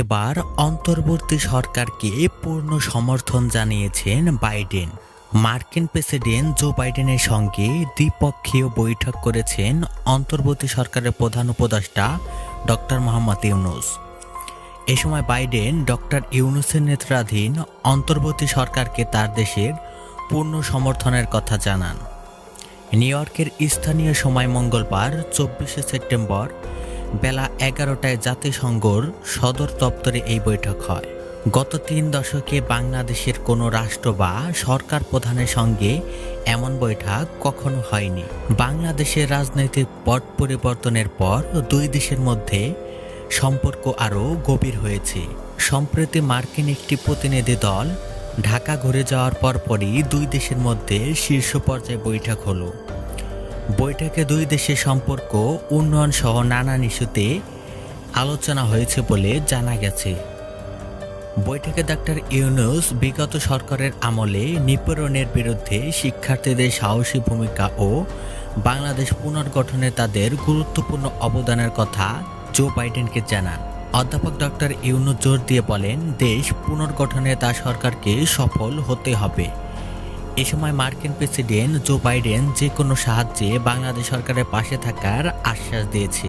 এবার অন্তর্বর্তী সরকারকে পূর্ণ সমর্থন জানিয়েছেন বাইডেন। মার্কিন প্রেসিডেন্ট জো বাইডেনের সঙ্গে দ্বিপক্ষীয় বৈঠক করেছেন অন্তর্বর্তী সরকারের প্রধান উপদেষ্টা ডক্টর মোহাম্মদ ইউনুস। এ সময় বাইডেন ডক্টর ইউনুসের নেতৃত্বাধীন অন্তর্বর্তী সরকারকে তার দেশের পূর্ণ সমর্থনের কথা জানান। নিউ ইয়র্কের স্থানীয় সময় মঙ্গলবার, চব্বিশে সেপ্টেম্বর বেলা এগারোটায় জাতিসংঘর সদর দপ্তরে এই বৈঠক হয়। গত তিন দশকে বাংলাদেশের কোনো রাষ্ট্র বা সরকার প্রধানের সঙ্গে এমন বৈঠক কখনো হয়নি। বাংলাদেশের রাজনৈতিক পট পরিবর্তনের পর দুই দেশের মধ্যে সম্পর্ক আরও গভীর হয়েছে। সম্প্রতি মার্কিন একটি প্রতিনিধি দল ঢাকা ঘুরে যাওয়ার পরপরই দুই দেশের মধ্যে শীর্ষ পর্যায়ে বৈঠক হলো। বৈঠকে দুই দেশের সম্পর্ক, উন্নয়ন সহ নানান ইস্যুতে আলোচনা হয়েছে বলে জানা গেছে। বৈঠকে ডাক্তার ইউনুস বিগত সরকারের আমলে নিপীড়নের বিরুদ্ধে শিক্ষার্থীদের সাহসী ভূমিকা ও বাংলাদেশ পুনর্গঠনে তাদের গুরুত্বপূর্ণ অবদানের কথা জো বাইডেনকে জানান। অধ্যাপক ডক্টর ইউনুস জোর দিয়ে বলেন, দেশ পুনর্গঠনে তার সরকারকে সফল হতে হবে। এ সময় মার্কিন প্রেসিডেন্ট জো বাইডেন যে কোনো সাহায্যে বাংলাদেশ সরকারের পাশে থাকার আশ্বাস দিয়েছে।